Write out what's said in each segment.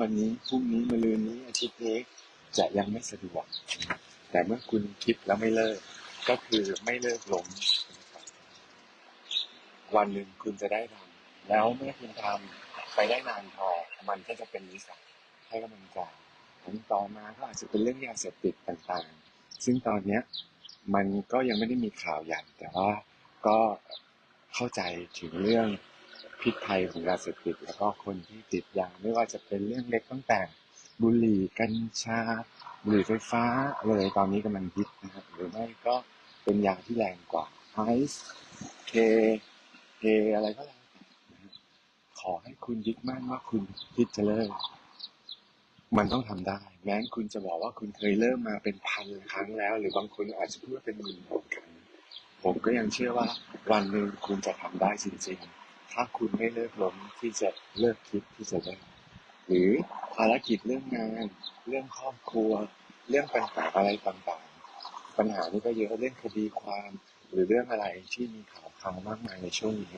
วันนี้พรุ่งนี้มะรืนนี้อาทิตย์นี้จะยังไม่สะดวก แต่เมื่อคุณคิดแล้วไม่เลิก ก็คือไม่เลิกล้มนะครับวันหนึ่งคุณจะได้ทำแล้วเมื่อคุณทำไปได้นานพอมันก็จะเป็นนิสัยให้กำลังใจผลต่อมาก็อาจจะเป็นเรื่องยาเสพติดต่างๆ ซึ่งตอนเนี้ยมันก็ยังไม่ได้มีข่าวใหญ่แต่ว่าก็เข้าใจถึงเรื่อง พิษภัยของยาเสพติดแล้วก็คนที่ติดยาไม่ว่าจะเป็นเรื่องเล็กตั้งแต่บุหรี่กัญชาบุหรี่ไฟฟ้าเลยตอนนี้กำลังฮิตนะครับหรือไม่ก็เป็นยาที่แรงกว่าไอซ์เคเคอะไรก็แล้วแต่ขอให้คุณยึดมั่นว่าคุณคิดจะเลิกมันต้องทำได้ แม้คุณจะบอกว่าคุณเคยเริ่มมาเป็นพันครั้งแล้ว หรือบางคนอาจจะพูดว่าเป็นหมื่นครั้งผมก็ยังเชื่อว่าวันหนึ่งคุณจะทำได้จริงๆ ถ้าคุณไม่เลิกล้มที่จะเลิกคิดที่จะเลิกหรือภารกิจเรื่องงาน เรื่องครอบครัว เรื่องปัญหาอะไรต่างๆ ปัญหานี้ก็เยอะเรื่องคดีความ หรือเรื่องอะไรที่มีข่าวคราวมากมายในช่วงนี้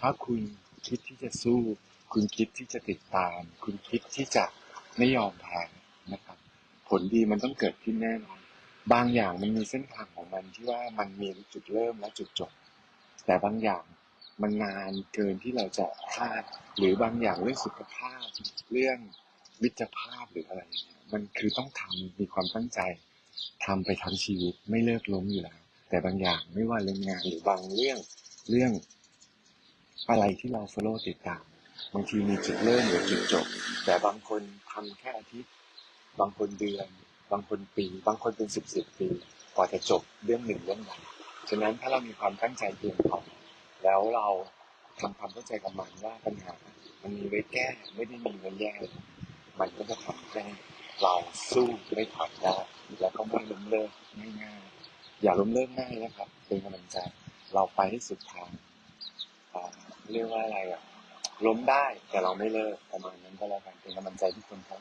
ถ้าคุณคิดที่จะสู้ คุณคิดที่จะติดตาม คุณคิดที่จะไม่ยอมแพ้นะครับ ผลดีมันต้องเกิดขึ้นแน่นอน บางอย่างมันมีเส้นทางของมันที่ว่ามันมีจุดเริ่มและจุดจบ แต่บางอย่าง มันนานเกินที่เราจะคาด หรือบางอย่างเรื่องสุขภาพ เรื่องมิตรภาพหรืออะไรเงี้ยมันคือต้องทำมีความตั้งใจทำไปทั้งชีวิตไม่เลิกล้มอยู่แล้ว แต่บางอย่างไม่ว่าเรื่องงานหรือบางเรื่องเรื่องอะไรที่เรา follow ติดตามบางทีมีจุดเริ่มหรือจุดจบ แต่บางคนทำแค่อาทิตย์ บางคนเดือน บางคนปี บางคนเป็นสิบสิบปีกว่าจะจบเรื่องหนึ่งเรื่องใดฉะนั้นถ้าเรามีความตั้งใจเพียงพอ แล้วเราทำความเข้าใจกับมันว่าปัญหา มันมีไว้แก้ไม่ได้มีไว้แย่มันก็จะทำให้เราสู้ไม่ถอยได้แล้วก็ไม่ล้มเลิกง่ายๆอย่าล้มเลิกง่ายนะครับ เป็นกำลังใจเราไปให้สุดทางเรียกว่าอะไรอะล้มได้แต่เราไม่เลิกประมาณนั้นก็แล้วกันเป็นกำลังใจทุกคนครับ